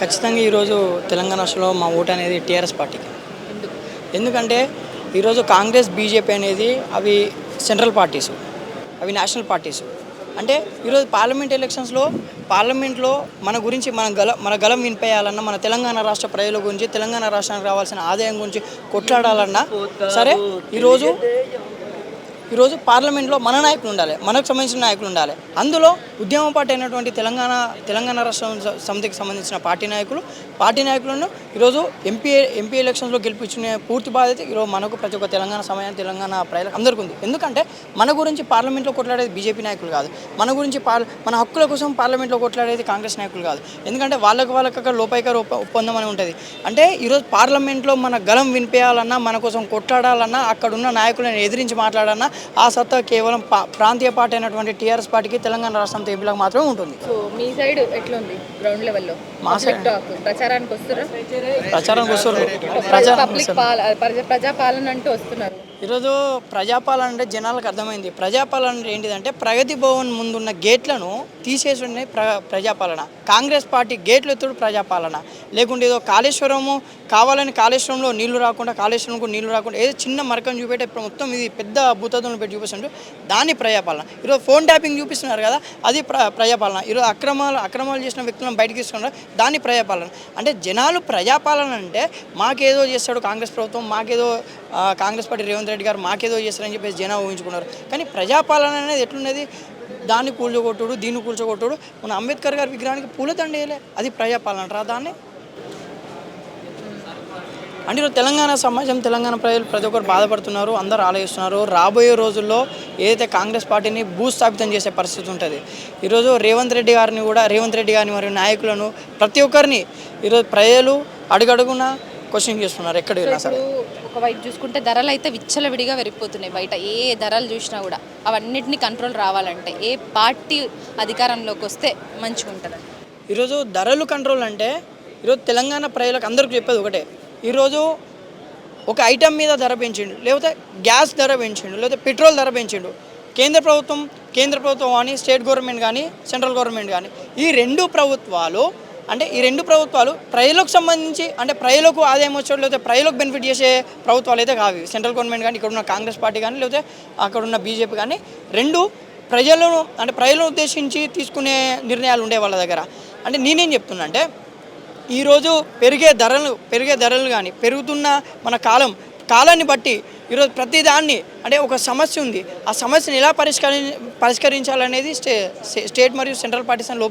ఖచ్చితంగా ఈరోజు తెలంగాణ రాష్ట్రంలో మా ఓటు అనేది టీఆర్ఎస్ పార్టీకి. ఎందుకంటే ఈరోజు కాంగ్రెస్ బీజేపీ అనేది అవి సెంట్రల్ పార్టీస్ అవి నేషనల్ పార్టీస్. అంటే ఈరోజు పార్లమెంట్ ఎలక్షన్స్లో పార్లమెంట్లో మన గురించి మన గల మన గలం వినిపేయాలన్నా మన తెలంగాణ రాష్ట్ర ప్రజల గురించి తెలంగాణ రాష్ట్రానికి రావాల్సిన ఆదాయం గురించి కొట్లాడాలన్నా సరే ఈరోజు ఈరోజు పార్లమెంట్లో మన నాయకులు ఉండాలి మనకు సంబంధించిన నాయకులు ఉండాలి. అందులో ఉద్యమ పార్టీ అయినటువంటి తెలంగాణ తెలంగాణ రాష్ట్రం సమితికి సంబంధించిన పార్టీ నాయకులు పార్టీ నాయకులను ఈరోజు ఎంపీ ఎంపీ ఎలక్షన్స్లో గెలిపించిన పూర్తి బాధ్యత ఈరోజు మనకు ప్రతి ఒక్క తెలంగాణ సమయం తెలంగాణ ప్రజలకు అందరికీ ఉంది. ఎందుకంటే మన గురించి పార్లమెంట్లో కొట్లాడేది బీజేపీ నాయకులు కాదు. మన గురించి పార్ మన హక్కుల కోసం పార్లమెంట్లో కొట్లాడేది కాంగ్రెస్ నాయకులు కాదు. ఎందుకంటే వాళ్ళకి వాళ్ళకి అక్కడ లోపైకర ఒప్పందం అని ఉంటుంది. అంటే ఈరోజు పార్లమెంట్లో మన గలం వినిపేయాలన్నా మన కోసం కొట్లాడాలన్నా అక్కడున్న నాయకులను ఎదిరించి మాట్లాడాలన్నా ఆ సత్తా కేవలం ప్రాంతీయ పార్టీ అయినటువంటి టీఆర్ఎస్ పార్టీకి తెలంగాణ రాష్ట్రం ఎంపీలకు మాత్రమే ఉంటుంది. సో మీ సైడ్ ఎట్లుంది గ్రౌండ్ లెవెల్లో? మా టాక్ ప్రచారానికి వస్తున్నారు ప్రచారానికి ప్రచారం పబ్లిక్ ప్రజా ప్రజాపాలన అంటూ వస్తున్నారు. ఈరోజు ప్రజాపాలన అంటే జనాలకు అర్థమైంది. ప్రజాపాలన అంటే ఏంటిదంటే ప్రగతి భవన్ ముందున్న గేట్లను తీసేసి ఉన్నాయి ప్ర ప్రజాపాలన. కాంగ్రెస్ పార్టీ గేట్లు ఎత్తుడు ప్రజాపాలన. లేకుంటే ఏదో కాళేశ్వరము కావాలని కాళేశ్వరంలో నీళ్ళు రాకుండా కాళేశ్వరంకు నీళ్ళు రాకుండా ఏదో చిన్న మరకం చూపెట్టే ఇప్పుడు మొత్తం ఇది పెద్ద భూతత్వం పెట్టి చూపిస్తుంటే దాన్ని ప్రజాపాలన. ఈరోజు ఫోన్ ట్యాపింగ్ చూపిస్తున్నారు కదా అది ప్ర ప్రజాపాలన. ఈరోజు అక్రమాలు అక్రమాలు చేసిన వ్యక్తులను బయటకు తీసుకున్నారు దాన్ని ప్రజాపాలన. అంటే జనాలు ప్రజాపాలన అంటే మాకేదో చేస్తాడు కాంగ్రెస్ ప్రభుత్వం మాకేదో కాంగ్రెస్ పార్టీ రేవంత్ రెడ్డి గారు మాకేదో చేస్తారని చెప్పేసి జనాలు ఊహించుకున్నారు. కానీ ప్రజాపాలన అనేది ఎట్లున్నది? దాన్ని కూల్చొకొట్టుడు దీన్ని కూల్చొకొట్టుడు మన అంబేద్కర్ గారి విగ్రహానికి పూలదండ వేయలే. అది ప్రజాపాలన రా దాన్ని. అంటే ఈరోజు తెలంగాణ సమాజం తెలంగాణ ప్రజలు ప్రతి ఒక్కరు బాధపడుతున్నారు అందరూ ఆలోచిస్తున్నారు. రాబోయే రోజుల్లో ఏదైతే కాంగ్రెస్ పార్టీని భూస్థాపితం చేసే పరిస్థితి ఉంటుంది ఈరోజు రేవంత్ రెడ్డి గారిని కూడా రేవంత్ రెడ్డి గారిని మరియు నాయకులను ప్రతి ఒక్కరిని ఈరోజు ప్రజలు అడుగడుగున క్వశ్చన్ చేస్తున్నారు ఎక్కడ వెళ్ళినా సరే. ఒకవైపు చూసుకుంటే ధరలు అయితే విచ్చలవిడిగా పెరిగిపోతున్నాయి బయట. ఏ ధరలు చూసినా కూడా అవన్నిటిని కంట్రోల్ రావాలంటే ఏ పార్టీ అధికారంలోకి వస్తే మంచిగా ఉంటుంది ఈరోజు ధరలు కంట్రోల్ అంటే ఈరోజు తెలంగాణ ప్రజలకు అందరికీ చెప్పేది ఒకటే. ఈరోజు ఒక ఐటెం మీద ధర పెంచిండు లేకపోతే గ్యాస్ ధర పెంచిండు లేకపోతే పెట్రోల్ ధర పెంచిండు. కేంద్ర ప్రభుత్వం కేంద్ర ప్రభుత్వం కానీ స్టేట్ గవర్నమెంట్ కానీ సెంట్రల్ గవర్నమెంట్ కానీ ఈ రెండు ప్రభుత్వాలు అంటే ఈ రెండు ప్రభుత్వాలు ప్రజలకు సంబంధించి అంటే ప్రజలకు ఆదాయం వచ్చే లేకపోతే ప్రజలకు బెనిఫిట్ చేసే ప్రభుత్వాలు అయితే కావు. సెంట్రల్ గవర్నమెంట్ కానీ ఇక్కడ ఉన్న కాంగ్రెస్ పార్టీ కానీ లేకపోతే అక్కడ ఉన్న బీజేపీ కానీ. రెండు ప్రజలను అంటే ప్రజలను ఉద్దేశించి తీసుకునే నిర్ణయాలు ఉండే వాళ్ళ దగ్గర. అంటే నేనేం చెప్తున్నా అంటే ఈరోజు పెరిగే ధరలు పెరిగే ధరలు కానీ పెరుగుతున్న మన కాలం కాలాన్ని బట్టి ఈరోజు ప్రతిదాన్ని అంటే ఒక సమస్య ఉంది. ఆ సమస్యను ఎలా పరిష్కరి పరిష్కరించాలనేది స్టే స్టేట్ మరియు సెంట్రల్ పార్టీస్ అని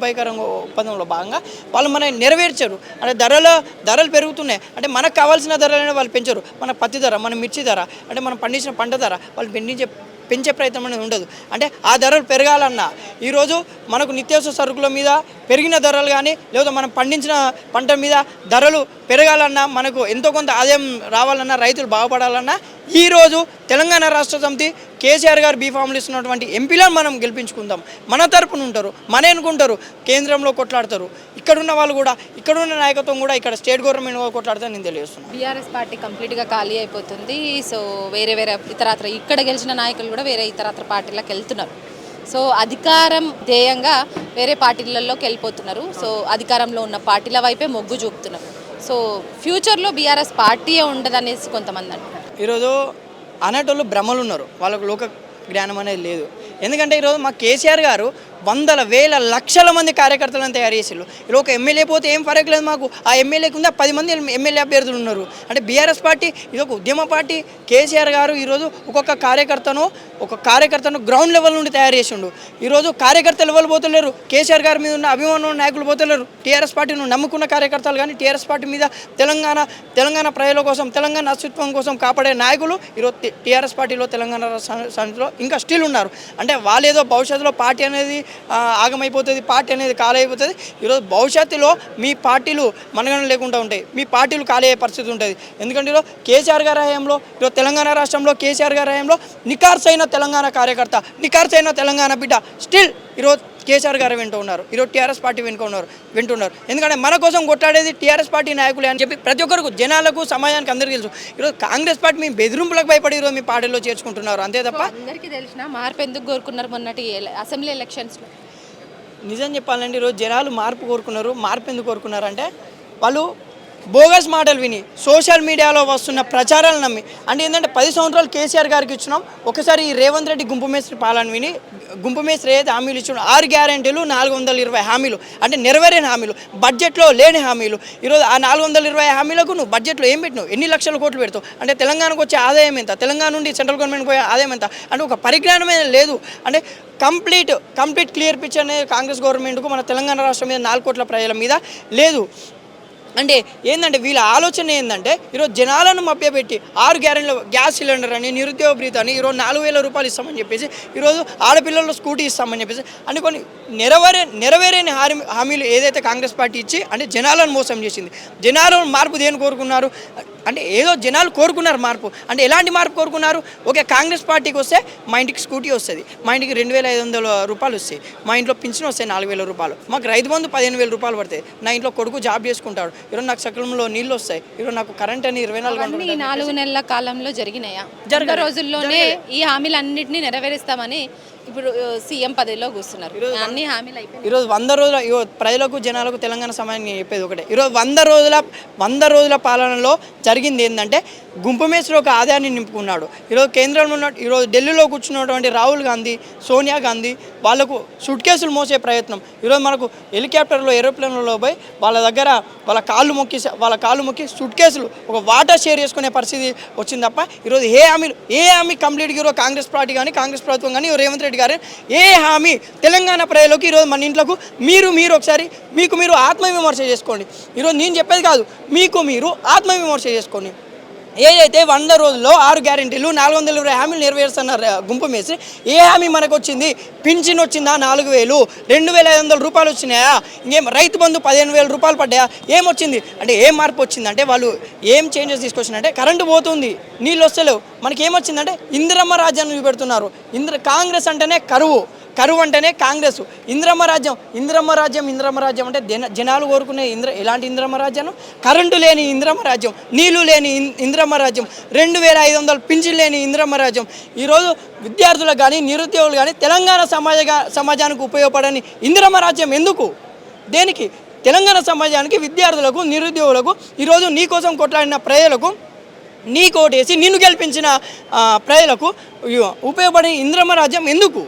ఒప్పందంలో భాగంగా వాళ్ళు మనం నెరవేర్చారు. అంటే ధరలు ధరలు పెరుగుతున్నాయి. అంటే మనకు కావాల్సిన ధరలనే వాళ్ళు పెంచరు. మన పత్తి ధర మన మిర్చి ధర అంటే మనం పండించిన పంట ధర వాళ్ళు పెండించే పెంచే ప్రయత్నం అనేది ఉండదు. అంటే ఆ ధరలు పెరగాలన్నా ఈరోజు మనకు నిత్యావసర సరుకుల మీద పెరిగిన ధరలు కానీ లేదా మనం పండించిన పంట మీద ధరలు పెరగాలన్నా మనకు ఎంతో కొంత ఆదాయం రావాలన్నా రైతులు బాగుపడాలన్నా ఈరోజు తెలంగాణ రాష్ట్ర సమితి కేసీఆర్ గారు బీఫామ్లు ఇస్తున్నటువంటి ఎంపీలను మనం గెలిపించుకుందాం. మన తరపున ఉంటారు మన అనుకుంటారు కేంద్రంలో కొట్లాడతారు. ఇక్కడున్న వాళ్ళు కూడా ఇక్కడున్న నాయకత్వం కూడా ఇక్కడ స్టేట్ గవర్నమెంట్ కూడా కొట్లాడతారని నేను తెలియజేస్తున్నాను. బీఆర్ఎస్ పార్టీ కంప్లీట్గా ఖాళీ అయిపోతుంది. సో వేరే వేరే ఇతరత్ర ఇక్కడ గెలిచిన నాయకులు కూడా వేరే ఇతరత్ర పార్టీలకు వెళ్తున్నారు. సో అధికారం ధ్యేయంగా వేరే పార్టీలలోకి వెళ్ళిపోతున్నారు. సో అధికారంలో ఉన్న పార్టీల వైపే మొగ్గు చూపుతున్నారు. సో ఫ్యూచర్లో బీఆర్ఎస్ పార్టీయే ఉండదనేసి కొంతమంది అంటున్నారు. ఈరోజు అనేటోళ్ళు భ్రమలు ఉన్నారు. వాళ్ళకు లోక జ్ఞానం అనేది లేదు. ఎందుకంటే ఈరోజు మా కేసీఆర్ గారు వందల వేల లక్షల మంది కార్యకర్తలను తయారు చేసిళ్ళు ఈరోజు ఒక ఎమ్మెల్యే పోతే ఏం ఫరక్ లేదు మాకు. ఆ ఎమ్మెల్యే కింద పది మంది ఎమ్మెల్యే అభ్యర్థులు ఉన్నారు. అంటే బీఆర్ఎస్ పార్టీ ఇది ఒక ఉద్యమ పార్టీ. కేసీఆర్ గారు ఈరోజు ఒక్కొక్క కార్యకర్తను ఒక కార్యకర్తను గ్రౌండ్ లెవెల్ నుండి తయారు చేసిండు. ఈరోజు కార్యకర్త లెవెల్ పోతలేరు? కేసీఆర్ గారి మీద ఉన్న అభిమానులు నాయకులు పోతలేరు. టీఆర్ఎస్ పార్టీను నమ్ముకున్న కార్యకర్తలు కానీ టీఆర్ఎస్ పార్టీ మీద తెలంగాణ తెలంగాణ ప్రజల కోసం తెలంగాణ అస్తిత్వం కోసం కాపాడే నాయకులు ఈరోజు టీఆర్ఎస్ పార్టీలో తెలంగాణ సమితిలో ఇంకా స్టిల్ ఉన్నారు. అంటే వాళ్ళు ఏదో భవిష్యత్తులో పార్టీ అనేది ఆగమైపోతుంది పార్టీ అనేది ఖాళీ అయిపోతుంది ఈరోజు భవిష్యత్తులో మీ పార్టీలు మనగణ లేకుండా ఉంటాయి. మీ పార్టీలు ఖాళీ అయ్యే పరిస్థితి ఉంటుంది. ఎందుకంటే ఈరోజు కేసీఆర్ గారి హయాంలో ఈరోజు తెలంగాణ రాష్ట్రంలో కేసీఆర్ గారి హయాంలో నికార్సైన తెలంగాణ కార్యకర్త నికార్సైన తెలంగాణ బిడ్డ. స్టిల్ ఈరోజు కేసీఆర్ గారు వెంట ఉన్నారు. ఈరోజు టీఆర్ఎస్ పార్టీ వెనుక ఉన్నారు వింటున్నారు. ఎందుకంటే మన కోసం కొట్లాడేది టీఆర్ఎస్ పార్టీ నాయకులే అని చెప్పి ప్రతి ఒక్కరికి జనాలకు సమాజానికి అందరికీ తెలుసు. ఈరోజు కాంగ్రెస్ పార్టీ మీ బెదిరింపులకు భయపడి ఈరోజు మీ పార్టీలో చేర్చుకుంటున్నారు. అంతే తప్ప అందరికీ తెలిసిన మార్పు ఎందుకు కోరుకున్నారు మొన్నటి అసెంబ్లీ ఎలక్షన్స్లో? నిజం చెప్పాలంటే ఈరోజు జనాలు మార్పు కోరుకున్నారు. మార్పు ఎందుకు కోరుకున్నారు అంటే వాళ్ళు బోగస్ మాటలు విని సోషల్ మీడియాలో వస్తున్న ప్రచారాలు నమ్మి అంటే ఏంటంటే పది సంవత్సరాలు కేసీఆర్ గారికి ఇచ్చినాం ఒకసారి ఈ రేవంత్ రెడ్డి గుంపు మేస్త్రి పాలన విని గుంపు మేస్త్రి ఏదైతే హామీలు ఇచ్చిన ఆరు గ్యారెంటీలు నాలుగు వందల ఇరవై హామీలు అంటే నెరవేరని హామీలు బడ్జెట్లో లేని హామీలు. ఈరోజు ఆ నాలుగు వందల ఇరవై హామీలకు నువ్వు బడ్జెట్లో ఏం పెట్టినావు? ఎన్ని లక్షల కోట్లు పెడతావు? అంటే తెలంగాణకు వచ్చే ఆదాయం ఎంత? తెలంగాణ నుండి సెంట్రల్ గవర్నమెంట్ పోయే ఆదాయం ఎంత? అంటే ఒక పరిజ్ఞానమే లేదు. అంటే కంప్లీట్ కంప్లీట్ క్లియర్ పిక్చర్ అనేది కాంగ్రెస్ గవర్నమెంట్కు మన తెలంగాణ రాష్ట్రం మీద నాలుగు కోట్ల ప్రజల మీద లేదు. అంటే ఏంటంటే వీళ్ళ ఆలోచన ఏంటంటే ఈరోజు జనాలను మభ్యపెట్టి ఆరు గ్యారెంటీలు గ్యాస్ సిలిండర్ అని నిరుద్యోగ బ్రీత అని ఈరోజు నాలుగు వేల రూపాయలు ఇస్తామని చెప్పేసి ఈరోజు ఆడపిల్లల్లో స్కూటీ ఇస్తామని చెప్పేసి అంటే కొన్ని నెరవేరే నెరవేరేని హామీ హామీలు ఏదైతే కాంగ్రెస్ పార్టీ ఇచ్చి అంటే జనాలను మోసం చేసింది. జనాలను మార్పు దేని కోరుకున్నారు? అంటే ఏదో జనాలు కోరుకున్నారు మార్పు. అంటే ఎలాంటి మార్పు కోరుకున్నారు? ఓకే కాంగ్రెస్ పార్టీకి వస్తే మా ఇంటికి స్కూటీ వస్తుంది. మా ఇంటికి రెండు వేల ఐదు వందల రూపాయలు వస్తాయి. మా ఇంట్లో పింఛన్ వస్తాయి నాలుగు వేల రూపాయలు. మాకు రైతు బంధు పదిహేను వేల రూపాయలు పడతాయి. నా ఇంట్లో కొడుకు జాబ్ చేసుకుంటాడు. ఈరోజు నాకు సకాలంలో నీళ్ళు వస్తాయి. ఈరోజు నాకు కరెంట్ అని ఇరవై నాలుగు గంటలు నాలుగు నెలల కాలంలో జరిగినాయా? జరగలేదు. జరగ రోజుల్లోనే ఈ హామీలన్నింటినీ నెరవేరుస్తామని ఇప్పుడు సీఎం పదవిలో కూర్చున్నారు. అన్ని హామీలు అయిపోయినాయి. ఈరోజు వంద రోజుల ప్రజలకు జనాలకు తెలంగాణ సమాజం నేను చెప్పేది ఒకటే. ఈరోజు వంద రోజుల వంద రోజుల పాలనలో జరిగింది ఏంటంటే గుంపు మేస్త్రి ఒక ఆదాయాన్ని నింపుకున్నాడు. ఈరోజు కేంద్రంలో ఉన్న ఈరోజు ఢిల్లీలో కూర్చున్నటువంటి రాహుల్ గాంధీ సోనియా గాంధీ వాళ్ళకు సూట్ కేసులు మోసే ప్రయత్నం. ఈరోజు మనకు హెలికాప్టర్లో ఏరోప్లేన్లలో పోయి వాళ్ళ దగ్గర వాళ్ళ కాళ్ళు మొక్కి వాళ్ళ కాళ్ళు మొక్కి సూట్ కేసులు ఒక వాటర్ షేర్ చేసుకునే పరిస్థితి వచ్చింది తప్ప ఈరోజు ఏ హామీలు ఏ హామీ కంప్లీట్గా ఈరోజు కాంగ్రెస్ పార్టీ కానీ కాంగ్రెస్ ప్రభుత్వం కానీ రేవంత్ రెడ్డి గారు ఏ హామీ తెలంగాణ ప్రజలకు ఈరోజు మన ఇంట్లోకి మీరు మీరు ఒకసారి మీకు మీరు ఆత్మవిమర్శ చేసుకోండి. ఈరోజు నేను చెప్పేది కాదు మీకు మీరు ఆత్మవిమర్శ చేసుకోండి. ఏదైతే వంద రోజుల్లో ఆరు గ్యారెంటీలు నాలుగు వందల ఇరవై హామీలు నెరవేరుస్తున్నారు గుంపు మేసి ఏ హామీ మనకు వచ్చింది పింఛన్ వచ్చిందా? నాలుగు వేలు. రెండు వేల ఐదు వందల రూపాయలు వచ్చినాయా? ఇంకేం రైతు బంధు పదిహేను వేల రూపాయలు పడ్డాయా? ఏమొచ్చింది? అంటే ఏం మార్పు వచ్చిందంటే వాళ్ళు ఏం చేంజెస్ తీసుకొచ్చిందంటే కరెంటు పోతుంది నీళ్ళు వస్తలేవు. మనకి ఏమొచ్చిందంటే ఇందిరమ్మ రాజ్యాన్ని చూపెడుతున్నారు. ఇంద్ర కాంగ్రెస్ అంటేనే కరువు. కరువు అంటేనే కాంగ్రెస్. ఇంద్రమ్మ రాజ్యం ఇంద్రమ్మ రాజ్యం ఇంద్రమ్మ రాజ్యం అంటే జన జనాలు కోరుకునే ఇంద్ర ఎలాంటి ఇంద్రమ్మ రాజ్యం? కరెంటు లేని ఇంద్రమ్మ రాజ్యం నీళ్ళు లేని ఇన్- ఇంద్రమ్మ రాజ్యం రెండు వేల ఐదు వందలు పింఛన్ లేని ఇంద్రమ్మ రాజ్యం. ఈరోజు విద్యార్థులకు కానీ నిరుద్యోగులు కానీ తెలంగాణ సమాజ సమాజానికి ఉపయోగపడని ఇంద్రమ్మ రాజ్యం ఎందుకు? దేనికి? తెలంగాణ సమాజానికి విద్యార్థులకు నిరుద్యోగులకు ఈరోజు నీ కోసం కొట్లాడిన ప్రజలకు నీ కోటేసి నిన్ను గెలిపించిన ప్రజలకు ఉపయోగపడే ఇంద్రమ రాజ్యం ఎందుకు?